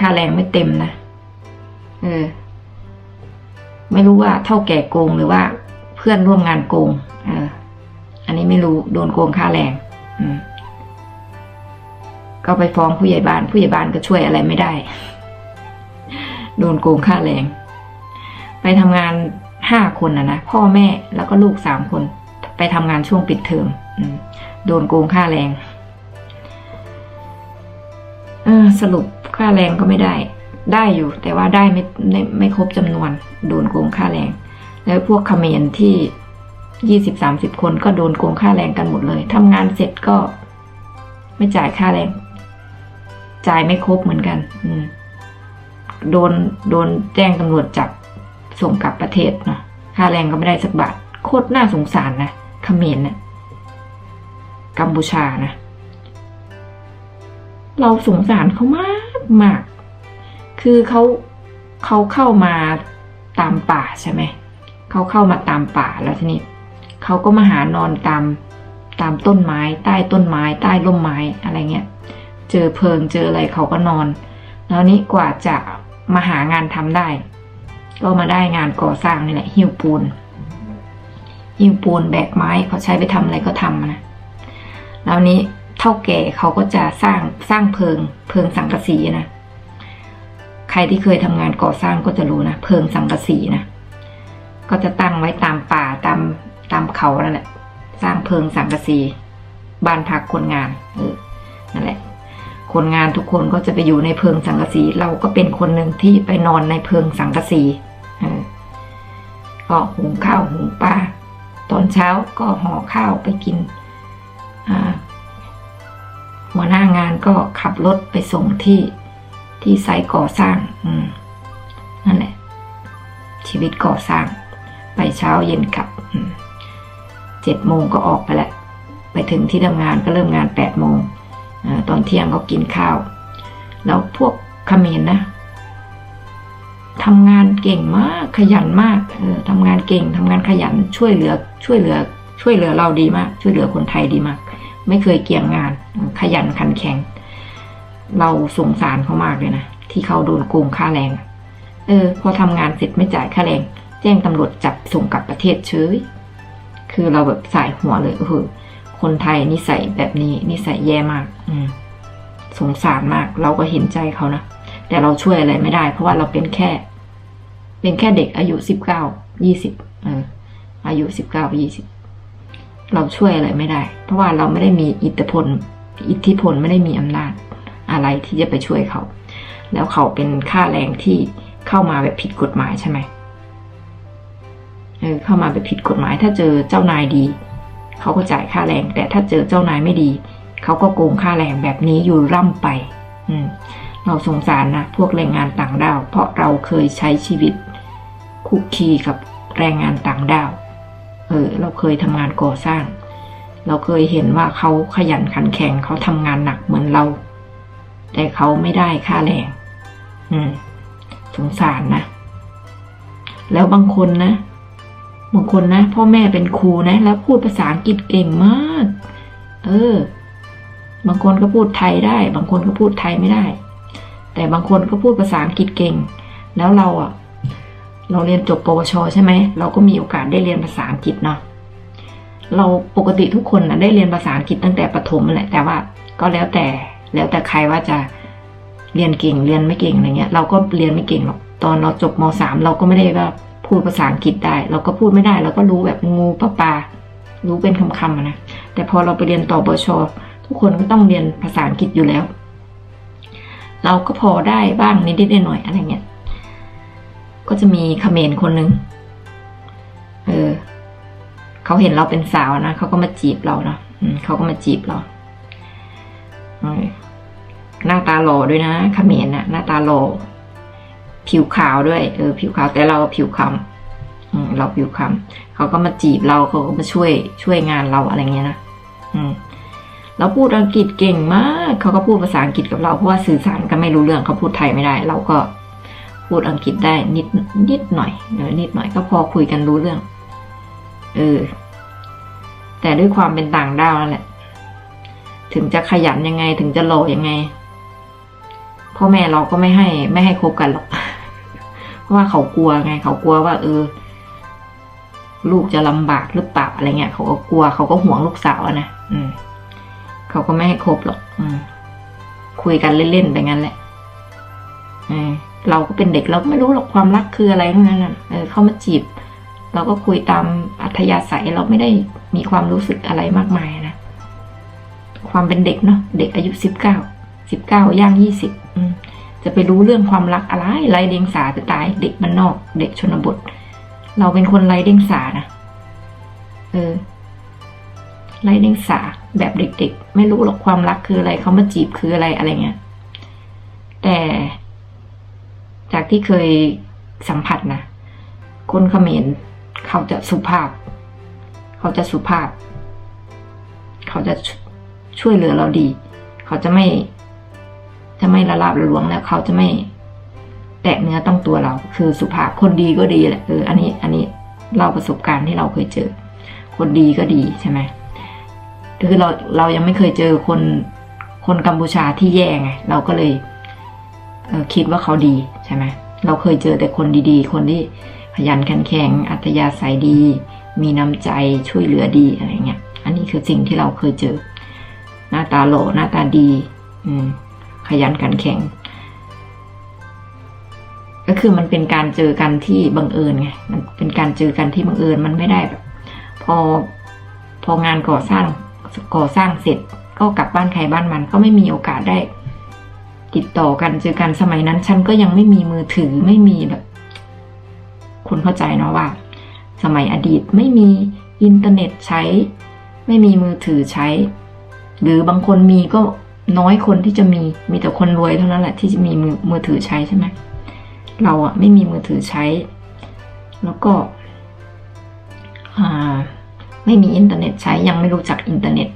ค่าแรงไม่เต็มนะเออ ไม่รู้ว่าเท่าแก่โกงหรือว่า เพื่อนร่วมงานโกง เออ อันนี้ไม่รู้โดนโกงค่าแรง อืมก็ไปฟ้องผู้ใหญ่บ้าน ผู้ใหญ่บ้านก็ช่วยอะไรไม่ได้ โดนโกงค่าแรง ไปทำงานห้าคนนะนะพ่อแม่แล้วก็ลูกสามคน ไปทำงานช่วงปิดเทอมโดนโกงค่าแรงออสรุป ค่าแรงก็ไม่ได้ ได้อยู่แต่ว่าได้ไม่ไม่ไม่ครบจำนวน โดนโกงค่าแรง แล้วพวกเขมรที่ยี่สิบสามสิบคนก็โดนโกงค่าแรงกันหมดเลยทำงานเสร็จก็ ไม่จ่ายค่าแรง จ่ายไม่ครบเหมือนกัน อืม โดนโดนแจ้งตำรวจจับส่งกลับประเทศเนาะค่าแรงก็ไม่ได้สักบาทโคตรน่าสงสารนะเขมรนะกัมพูชานะ เราสงสารเขามาก มาก คือเขาเขาเข้ามาตามป่าใช่ไหม เขาเข้ามาตามป่าแล้วทีนี้เขาก็มาหานอนตามตามต้นไม้ ใต้ต้นไม้ ใต้ร่มไม้อะไรเงี้ย เจอเพิงเจออะไรเขาก็นอน แล้วนี้กว่าจะมาหางานทำได้ ก็มาได้งานก่อสร้างนี่แหละหิ้วปูนหิ้วปูนแบกไม้เขาใช้ไปทำอะไรก็ทำนะแล้วนี้ เท่าแก่เขาก็จะสร้างสร้างเพิง เพิงสังกะสีนะ ใครที่เคยทำงานก่อสร้างก็จะรู้นะ เพิงสังกะสีนะ ก็จะตั้งไว้ตามป่าตามตามเขานั่นแหละ สร้างเพิงสังกะสี บ้านพักคนงานเออนั่นแหละ คนงานทุกคนก็จะไปอยู่ในเพิงสังกะสี เราก็เป็นคนหนึ่งที่ไปนอนในเพิงสังกะสีเออก็หุงข้าวหุงปลาตอนเช้าก็ห่อข้าวไปกิน อ่า หัวหน้างานก็ขับรถไปส่งที่ที่ไซต์ก่อสร้าง อืม นั่นแหละ ชีวิตก่อสร้าง ไปเช้าเย็นกลับเจ็ดโมงก็ออกไปแล้วไปถึงที่ทำงานก็เริ่มงานแปดโมงอตอนเที่ยงก็กินข้าว แล้วพวกเขมรนะทำงานเก่งมากขยันมากเออทำงานเก่งทำงานขยันช่วยเหลือ ช่วยเหลือ ช่วยเหลือเราดีมาก ช่วยเหลือคนไทยดีมาก ไม่เคยเกี่ยงงาน ขยันขันแข็ง เราสงสารเขามากเลยนะ ที่เขาโดนโกงค่าแรง เออ พอทำงานเสร็จไม่จ่ายค่าแรง แจ้งตำรวจจับส่งกลับประเทศเฉยคือเราแบบสายหัวเลยเออคนไทยนิสัยแบบนี้นิสัยแย่มาก อืมสงสารมาก เราก็เห็นใจเขานะแต่เราช่วยอะไรไม่ได้ เพราะว่าเราเป็นแค่ เป็นแค่เด็กอายุสิบเก้ายี่สิบอายุสิบเก้ายี่สิบ เราช่วยอะไรไม่ได้ เพราะว่าเราไม่ได้มีอิทธิพล อิทธิพลไม่ได้มีอำนาจอะไรที่จะไปช่วยเขา แล้วเขาเป็นค่าแรงที่เข้ามาแบบผิดกฎหมายใช่ไหมเออเข้ามาแบบผิดกฎหมาย ถ้าเจอเจ้านายดี เขาก็จ่ายค่าแรง แต่ถ้าเจอเจ้านายไม่ดี เขาก็โกงค่าแรงแบบนี้อยู่ร่ำไป อืมเราสงสารนะพวกแรงงานต่างด้าว เพราะเราเคยใช้ชีวิตคุกคีกับแรงงานต่างด้าว เออ เราเคยทำงานก่อสร้าง เราเคยเห็นว่าเขาขยันขันแข็งเขาทำงานหนักเหมือนเรา แต่เขาไม่ได้ค่าแรง อืม สงสารนะ แล้วบางคนนะ บางคนนะ พ่อแม่เป็นครูนะ แล้วพูดภาษาอังกฤษเก่งมาก เออ บางคนก็พูดไทยได้ บางคนก็พูดไทยไม่ได้ แต่บางคนก็พูดภาษาอังกฤษเก่ง แล้วเราอะ เราเรียนจบปวชใช่ไหมเราก็มีโอกาสได้เรียนภาษาอังกฤษเนาะเราปกติทุกคนนะได้เรียนภาษาอังกฤษตั้งแต่ประถมแหละแต่ว่าก็แล้วแต่แล้วแต่ใครว่าจะเรียนเก่งเรียนไม่เก่งอะไรเงี้ย เราก็เรียนไม่เก่งหรอกตอนเราจบมสามเราก็ไม่ได้ว่าพูดภาษาอังกฤษได้ เราก็พูดไม่ได้เราก็รู้แบบงูปลาปลารู้เป็นคำๆนะแต่พอเราไปเรียนต่อปวชทุกคนก็ต้องเรียนภาษาอังกฤษอยู่แล้ว เราก็พอได้บ้างนิดๆหน่อยๆอะไรเงี้ย ก็จะมีเขมรคนหนึ่งเออเขาเห็นเราเป็นสาวนะเขาก็มาจีบเราเนาะเขาก็มาจีบเราหน้าตาหล่อด้วยนะเขมรนะหน้าตาหล่อผิวขาวด้วย เออ ผิวขาวแต่เราผิวคล้ำเราผิวคล้ำเขาก็มาจีบเราเขาก็มาช่วยช่วยงานเราอะไรเงี้ยนะอืมเราพูดอังกฤษเก่งมาก เขาก็พูดภาษาอังกฤษกับเราเพราะว่าสื่อสารกันไม่รู้เรื่องเขาพูดไทยไม่ได้ เราก็ พูดอังกฤษได้นิดนิดหน่อยเออนิดหน่อยก็พอคุยกันรู้เรื่อง เออ แต่ด้วยความเป็นต่างด้าวนั่นแหละ ถึงจะขยันยังไงถึงจะหล่อยังไงพ่อแม่เราก็ไม่ให้ ไม่ให้คบกันหรอกเพราะว่าเขากลัวไง เขากลัวว่า เออ ลูกจะลำบากหรือเปล่าอะไรเงี้ยเขาก็กลัวเขาก็ห่วงลูกสาวนะอืมเขาก็ไม่ให้คบหรอก อืมคุยกันเล่นๆไปงั้นแหละเออ เราก็เป็นเด็กเราก็ไม่รู้หรอกความรักคืออะไรทั้งนั้นนะเออเขามาจีบ เราก็คุยตามอัธยาศัยเราไม่ได้มีความรู้สึกอะไรมากมายนะความเป็นเด็กเนาะเด็กอายุสิบเก้าสิบเก้าย่างยี่สิบจะไปรู้เรื่องความรักอะไรไรเดียงสาจะตาย เด็กมันนอก เด็กชนบท เราเป็นคนไรเดียงสานะเออไรเดียงสาแบบเด็ก ๆ ไม่รู้หรอกความรักคืออะไรเขามาจีบคืออะไรอะไรเงี้ยแต่ จากที่เคยสัมผัสนะคนเขมรเขาจะสุภาพ เขาจะสุภาพ เขาจะช่วยเหลือเราดี เขาจะไม่ จะไม่ละลาบละลวงแล้ว เขาจะไม่แตะเนื้อต้องตัวเรา คือสุภาพคนดีก็ดีแหละเอออันนี้ อันนี้เล่าประสบการณ์ที่เราเคยเจอ คนดีก็ดีใช่ไหมคือเราเรายังไม่เคยเจอคนคนกัมพูชาที่แย่ไงเราก็เลย คิดว่าเขาดีใช่ไหมเราเคยเจอแต่คนดีๆ คนที่ขยันขันแข็ง อัธยาศัยดี มีน้ำใจช่วยเหลือดีอะไรเงี้ย อันนี้คือสิ่งที่เราเคยเจอ หน้าตาโหล่หน้าตาดี อืม ขยันขันแข็ง ก็คือมันเป็นการเจอกันที่บังเอิญไง มันเป็นการเจอกันที่บังเอิญมันไม่ได้แบบ พอพองานก่อสร้างก่อสร้างเสร็จก็กลับบ้านใครบ้านมันก็ไม่มีโอกาสได้ ติดต่อกันเจอกันสมัยนั้น ฉันก็ยังไม่มีมือถือไม่มีแบบ คุณเข้าใจเนาะว่า สมัยอดีตไม่มีอินเทอร์เน็ตใช้ ไม่มีมือถือใช้ หรือบางคนมีก็น้อยคนที่จะมีมีแต่คนรวยเท่านั้นแหละที่จะมีมือมือถือใช้ใช่ไหมเราอะไม่มีมือถือใช้ แล้วก็อ่าไม่มีอินเทอร์เน็ตใช้ยังไม่รู้จักอินเทอร์เน็ต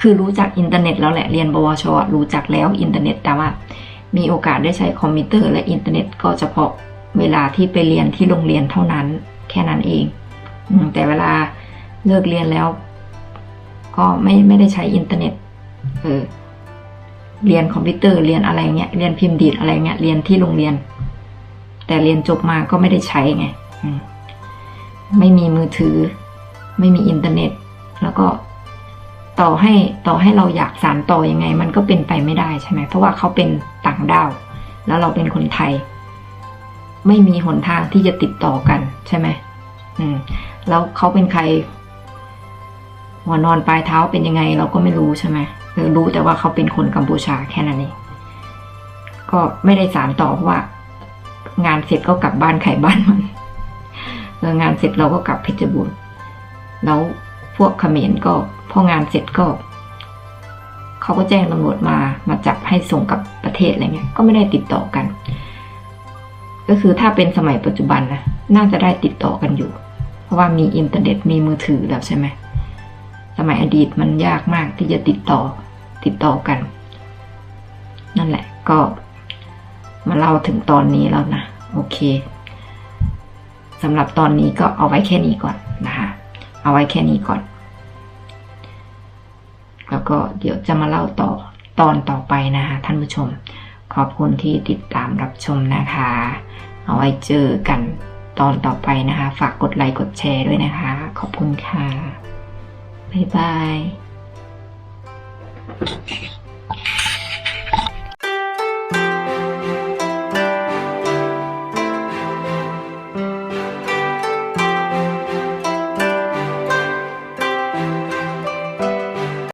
คือรู้จักอินเทอร์เน็ตแล้วแหละเรียนปวชรู้จักแล้วอินเทอร์เน็ตแต่ว่า มีโอกาสได้ใช้คอมพิวเตอร์และอินเทอร์เน็ตก็เฉพาะเวลาที่ไปเรียนที่โรงเรียนเท่านั้น แค่นั้นเองแต่เวลาเลิกเรียนแล้ว ก็ไม่ไม่ได้ใช้อินเทอร์เน็ตเออเรียนคอมพิวเตอร์เรียนอะไรเงี้ยเรียนพิมพ์ดีดอะไรเงี้ยเรียนที่โรงเรียน แต่เรียนจบมาก็ไม่ได้ใช้ไงไม่มีมือถือ ไม่มีอินเทอร์เน็ต แล้วก็ ต่อให้ต่อให้เราอยากสานต่อยังไง มันก็เป็นไปไม่ได้ใช่ไหมเพราะว่าเขาเป็นต่างดาว แล้วเราเป็นคนไทย ไม่มีหนทางที่จะติดต่อกันใช่ไหมอืมแล้วเขาเป็นใครหัวนอนปลายเท้าเป็นยังไง เราก็ไม่รู้ใช่ไหมเออรู้แต่ว่าเขาเป็นคนกัมพูชาแค่นั้นเองก็ไม่ได้สารต่อเพราะว่า งานเสร็จก็กลับบ้านไขบ้านมันเอองานเสร็จเราก็กลับเพชรบูรณ์แล้วพวกเขมรก็ พองานเสร็จก็ เขาก็แจ้งตำรวจมามาจับให้ส่งกับประเทศอะไรเงี้ย ก็ไม่ได้ติดต่อกัน ก็คือถ้าเป็นสมัยปัจจุบันนะน่าจะได้ติดต่อกันอยู่ เพราะว่ามีอินเทอร์เน็ตมีมือถือแล้วใช่ไหมสมัยอดีตมันยากมากที่จะติดต่อติดต่อกัน นั่นแหละก็มาเล่าถึงตอนนี้แล้วนะ โอเคสำหรับตอนนี้ก็เอาไว้แค่นี้ก่อนนะคะ เอาไว้แค่นี้ก่อน แล้วก็เดี๋ยวจะมาเล่าต่อตอนต่อไปนะคะ ท่านผู้ชม ขอบคุณที่ติดตามรับชมนะคะ เอาไว้เจอกันตอนต่อไปนะคะ ฝากกดไลค์กดแชร์ด้วยนะคะ ขอบคุณค่ะ บ๊ายบาย